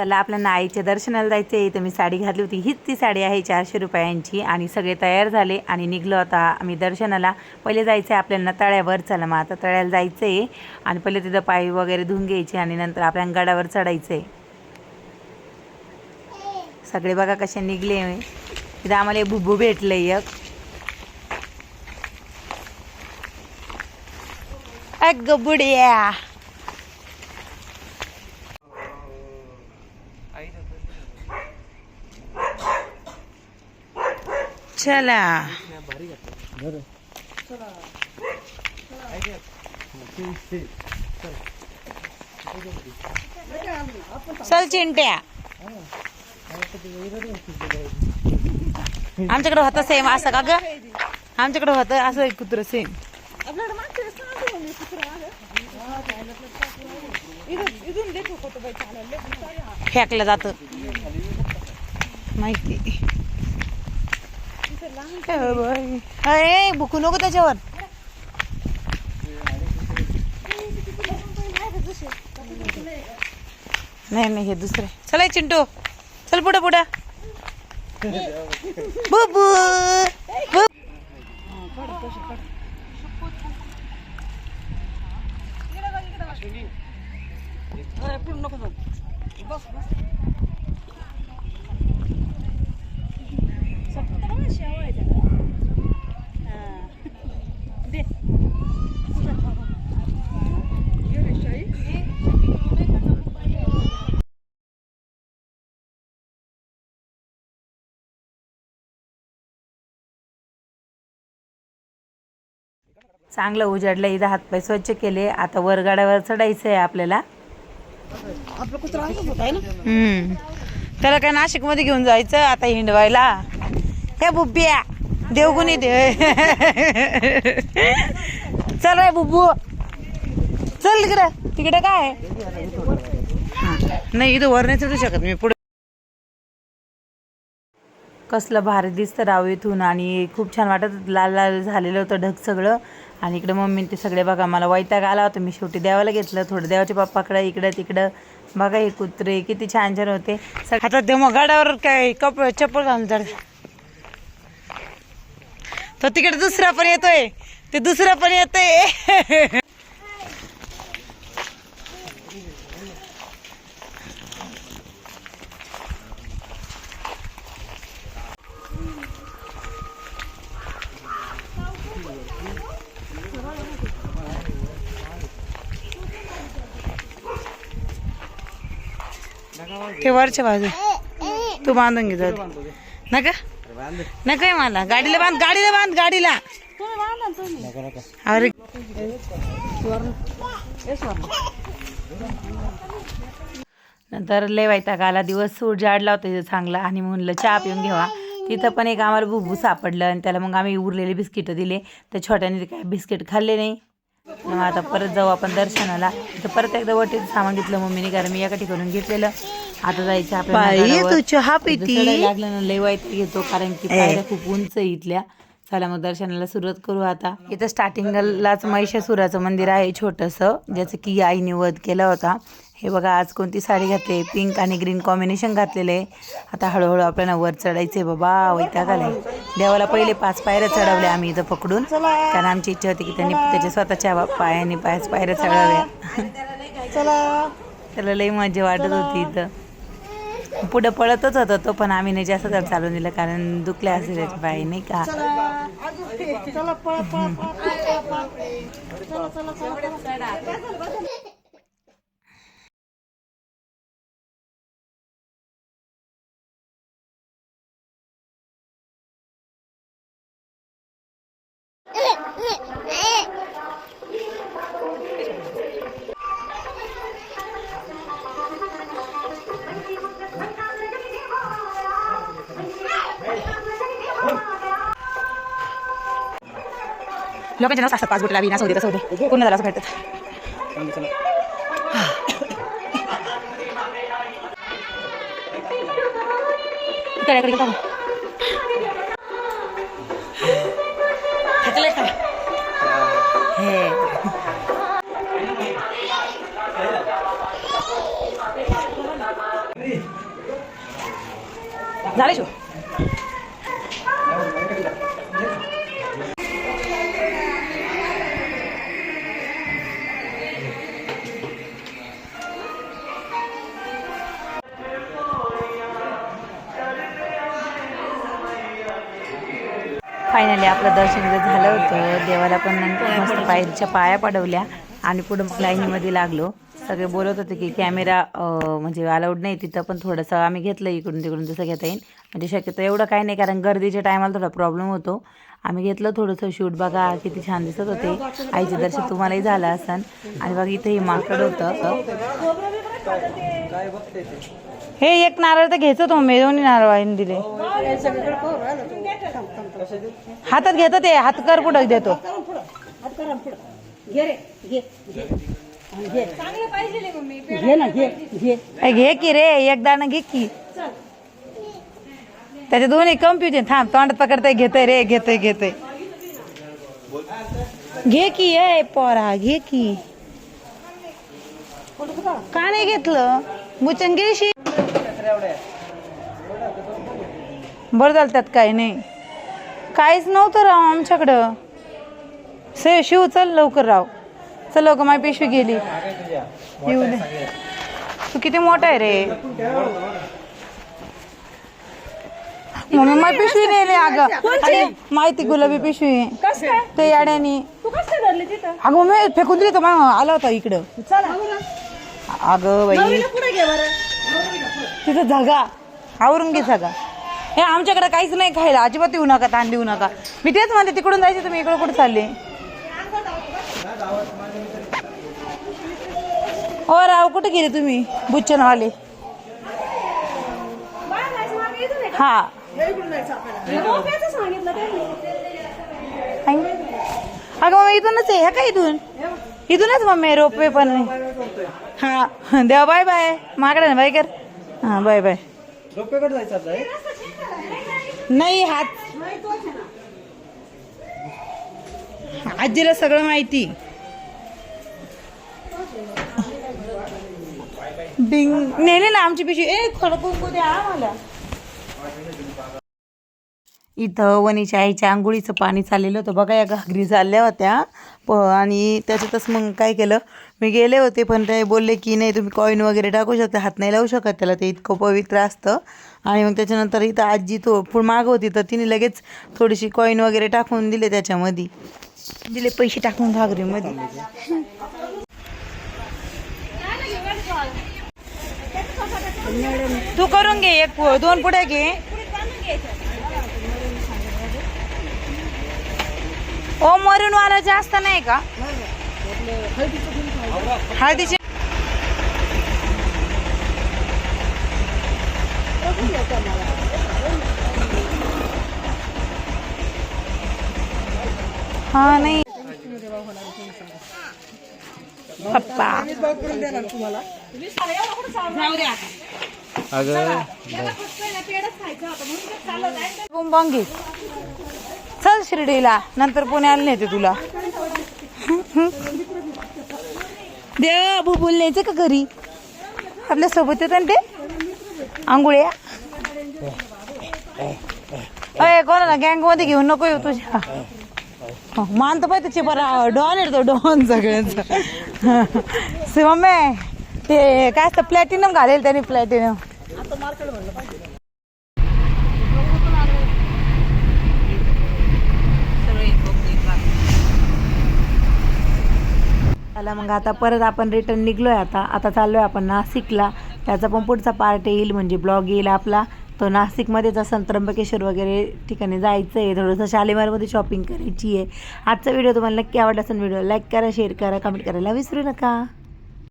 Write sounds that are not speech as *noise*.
चला आपल्याला आईच्या दर्शनाला जायचं आहे तर मी साडी घातली होती. हीच ती साडी आहे चारशे रुपयांची आणि सगळे तयार झाले आणि निघलो आता आम्ही दर्शनाला. पहिले जायचं आहे आपल्याला तळ्यावर. चला मग आता तळ्याला जायचं आहे आणि पहिले तिथं पायी वगैरे धुवून घ्यायची आणि नंतर आपल्या गडावर चढायचं आहे सगळे बघा कसे निघले. तिथं आम्हाला एक बुब्बू भेटलं एक. अग बुडिया चला. चल चिंट्या. आमच्याकडे होतं सेम असं का ग? आमच्याकडे होत असं एक कुत्र सेम फेकलं जात. माहिती. अरे बुकू नको त्याच्यावर नाही नाही हे दुसरे. चला चिंटू चल पुढे पुढे. बुबू बु- चांगलं उजाडलं इथं हातपाय स्वच्छ केले. आता वरगाड्यावर चढायचं आहे आपल्याला हम्म. त्याला काय नाशिकमध्ये घेऊन जायचं? आता हिंडवायला. हे बुब्बिया देवगुणी दे. चल रे बुब्बू. चल तिकडे तिकडे काय? हा. नाही इथं वर नाही चढू शकत मी. पुढे कसलं भारी दिसतं राव इथून. आणि खूप छान वाटत. लाल लाल झालेलं होतं ढग सगळं. आणि इकडे मम्मी ते सगळे बघा मला वैताग आला होता. मी शेवटी देवाला घेतलं. थोडं देवाच्या बाप्पाकडे इकडं तिकडं. बघा हे कुत्रे किती छान छान होते. आता ते मग गाड्यावर काय कप चप्पल घालून चढ तो तिकडे दुसरा पण येतोय. ते दुसरा पण येतोय. *laughs* ते वरच्या बाजू तू बांधून घे जाऊ दे. नका. नका मला. गाडीला बांध गाडीला बांध गाडीला. अरे. नंतर लय वैताग आला दिवस सूट जाडला होता तिथं चांगला. आणि म्हणलं चहा पिऊन घ्यावा तिथं पण एक आम्हाला भुबू सापडलं आणि त्याला मग आम्ही उरलेले बिस्किटं दिले. तर छोट्याने ते काय बिस्किट खाल्ले नाही. मग आता परत जाऊ आपण दर्शनाला. तर परत एकदा वटीचं सामान घेतलं मम्मीने कारण मी एका ठिकाणून घेतलेलं. आता जायचं आपल्याला तू चहा पिती लागलं ना लय वाईट घेतो कारण की पायऱ्या खूप उंच इथल्या. चला मग दर्शनाला सुरुवात करू आता. इथं स्टार्टिंगलाच महिषासुराचं मंदिर आहे छोटंसं ज्याचं की आईने वध केला होता. हे बघा आज कोणती साडी घातली? पिंक आणि ग्रीन कॉम्बिनेशन घातलेलं. आहे आता हळूहळू आपल्याला वर चढायचं आहे बाबा वैताग आलाय. देवाला पहिले पाच पायऱ्या चढवल्या आम्ही इथं पकडून. कारण आमची इच्छा होती की त्यांनी त्याच्या स्वतःच्या बा- पायाने पाच पायऱ्या चढवल्या त्याला लई मजा वाटत होती इथं. पुढं पळतच होता तो पण आम्ही नाही जास्त त्याला चालून दिलं कारण दुखले असेल त्याच्या पाय नाही का? लोकांच्या नाव असतात पाच बोट लावी असं होते तसं होते पूर्ण झालं असं करतात इकडे इकडे का? हे. झाले शो फायनली आपलं दर्शन वगैरे झालं होतं. देवाला पण नंतर मस्त पायरीच्या पाया पडवल्या. आणि पुढं मग लाईनीमध्ये लागलो. सगळे बोलत होते की कॅमेरा म्हणजे अलाउड नाही तिथं पण थोडंसं आम्ही घेतलं इकडून तिकडून जसं घेता येईल. म्हणजे शक्यतो एवढं काही नाही कारण गर्दीच्या टायमाला थोडा प्रॉब्लेम होतो. आम्ही घेतलं थोडंसं शूट बघा किती छान दिसत होते. आईचे दर्शन तुम्हालाही झालं असन. आणि बघा इथे हे माकड होतं. हे एक नारळ तर घ्यायचं होतं मम्मी दोन्ही नारळ आईने दिले. हातात घेतं ते हात कर पुढं देतो. घे ना घे घे. ए, घे की रे एकदा ना घे की. त्याचे दोन्ही कम्प्युजन थांब तोंडात पकडतंय घेतोय रे घेतोय घेतोय. घे की ए पोरा घे की. का नाही घेतलं? मुचन बरं झालं त्यात काही नाही. काहीच नव्हतं राव आमच्याकडं. से शिव चल लवकर राव. चल लवकर माझी पिशवी गेली. येऊ दे. तू किती मोठा आहे रे. मम्मी माझी पिशवी नेली अगं. अरे, माहिती गुलाबी पिशवी. ते याड्यानी. तू कसं काय धरली तिथं? अगं मम्मी फेकून दिली तर मग आला होता इकडं. अगं बाई. नवरीला पुढे घे बरं. तिथं जागा. आवरून घे जागा. हे आमच्याकडे काहीच नाही खायला. अजिबात येऊ नका ताण देऊ नका. मी तेच म्हणते तिकडून जायचं तुम्ही इकडं कुठं चालले? हो राव कुठे गेले तुम्ही? बुच्चनवाले बाहेर हा. अगं मग इथूनच आहे ह्या का इथून? इथूनच मम्मी रोपवे पण नाही. हा. *laughs* देवा बाय बाय. माकडे ना बाय कर. हा बाय बाय. जायचं नाही हात. आजीला सगळं माहिती. डिंग नेले ना आमची पिशवी. ए थोडं द्या आम्हाला इथं वनीच्या आईच्या आंघोळीचं पाणी चाललेलं होतं. बघा या घागरी चालल्या होत्या. प आणि त्याच्यातच मग काय केलं मी गेले होते पण ते बोलले की नाही तुम्ही कॉईन वगैरे टाकू शकता हात नाही लावू शकत त्याला ते इतकं पवित्र असतं. आणि मग त्याच्यानंतर इथं आजी तो पुढ माग होती तर तिने लगेच थोडीशी कॉईन वगैरे टाकून दिले त्याच्यामध्ये. दिले पैसे टाकून घागरीमध्ये. तू करून घे एक दोन पुढे घे. ओ मरून वाला जास्त नाही का? हळदीचे हा नाही. पप्पा. अगं बुंबांग. चल शिर्डीला. नंतर पुण्याला नेते तुला. दे बुबुल न्यायचं का घरी? आपल्यासोबत येत ते? आंघोळ्या? अय कोणाला गँगमध्ये घेऊन नको येऊ तुझ्या. हो, मान तर पाहिजे त्याची बरा डॉन येतो डॉन सगळ्यांचा. से ते काय असतं प्लॅटिनम घालेल त्याने प्लॅटिनम चला मग आता परत आपण रिटर्न निघलो आहे आता. आता चाललोय आपण नाशिकला. त्याचा पण पुढचा पार्ट येईल म्हणजे ब्लॉग येईल आपला. तो नाशिकमध्येच असं त्र्यंबकेश्वर वगैरे ठिकाणी जायचं आहे थोडंसं शालेमारमध्ये शॉपिंग करायची आहे आजचा व्हिडिओ तुम्हाला नक्की आवडला असेल व्हिडिओ लाईक करा शेअर करा कमेंट करायला विसरू नका.